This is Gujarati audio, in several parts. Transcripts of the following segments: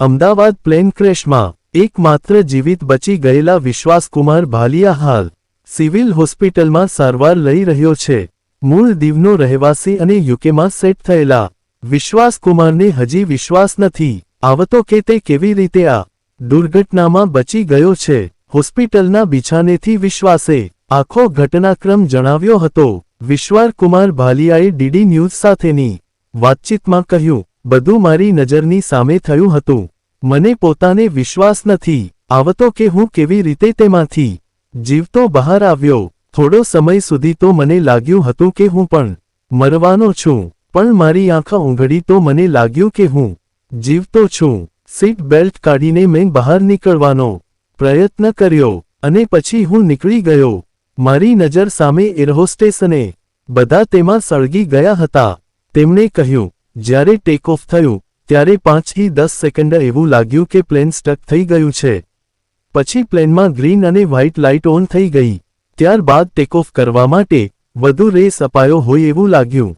અમદાવાદ પ્લેન ક્રેશમાં એકમાત્ર જીવિત બચી ગયેલા વિશ્વાસકુમાર ભાલિયા હાલ સિવિલ હોસ્પિટલમાં સારવાર લઈ રહ્યો છે. મૂળ દીવનો રહેવાસી અને યુકેમાં સેટ થયેલા વિશ્વાસકુમારને હજી વિશ્વાસ નથી. આવતો કે તે કેવી રીતે આ દુર્ઘટનામાં બચી ગયો છે, હોસ્પિટલના બિછાનેથી વિશ્વાસે આખો ઘટનાક્રમ જણાવ્યો હતો. વિશ્વારકુમાર ભાલિયાએ ડીડી ન્યૂઝ સાથેની વાતચીતમાં કહ્યું બધું મારી નજરની સામે થયું હતું. મને પોતાને વિશ્વાસ નથી. આવતો કે હું કેવી રીતે તેમાંથી જીવતો બહાર આવ્યો. થોડો સમય સુધી તો મને લાગ્યું હતું કે હું પણ મરવાનો છું. પણ મારી આંખા ઊંઘડી તો મને લાગ્યું કે હું જીવતો છું. સીટ બેલ્ટ કાઢીને મેં બહાર નીકળવાનો પ્રયત્ન કર્યો અને પછી હું નીકળી ગયો. મારી નજર સામે એરહોસ્ટેસને બધા તેમાં સળગી ગયા હતા. તેમણે કહ્યું જ્યારે ટેક ઓફ થયું, ત્યારે પાંચથી દસ સેકન્ડ એવું લાગ્યું કે પ્લેન સ્ટક થઈ ગયું છે. પછી પ્લેનમાં ગ્રીન અને વ્હાઇટ લાઇટ ઓન થઈ ગઈ. ત્યારબાદ ટેકઓફ કરવા માટે વધુ રેસ અપાયો હોય એવું લાગ્યું.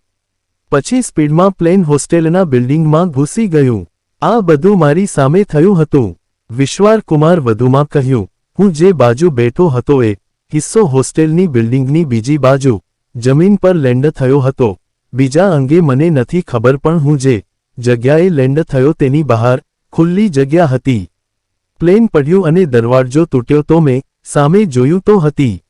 પછી સ્પીડમાં પ્લેન હોસ્ટેલના બિલ્ડિંગમાં ઘૂસી ગયું. આ બધું મારી સામે થયું હતું. વિશ્વાર કુમાર વધુમાં કહ્યું, હું જે બાજુ બેઠો હતો એ હિસ્સો હોસ્ટેલની બિલ્ડિંગની બીજી બાજુ જમીન પર લેન્ડ થયો હતો. બીજા અંગે મને નથી ખબર પણ હું જે જગ્યાએ લેન્ડ થયો તેની બહાર ખુલ્લી જગ્યા હતી. પ્લેન પડ્યું અને દરવાજો તૂટ્યો તો મેં સામે જોયું તો હતી.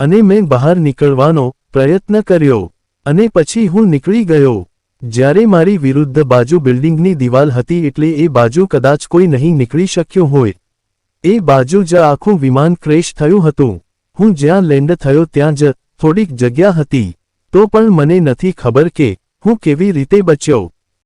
અને મેં બહાર નીકળવાનો પ્રયત્ન કર્યો અને પછી હું નીકળી ગયો. જ્યારે મારી વિરુદ્ધ બાજુ બિલ્ડિંગની દિવાલ હતી એટલે એ બાજુ કદાચ કોઈ નહીં નીકળી શક્યું હોય. એ બાજુ જ આખું વિમાન ક્રેશ થયું હતું. હું જ્યાં લેન્ડ થયો ત્યાં જ થોડીક જગ્યા હતી. તો પણ મને નથી ખબર કે હું કેવી રીતે બચ્યો.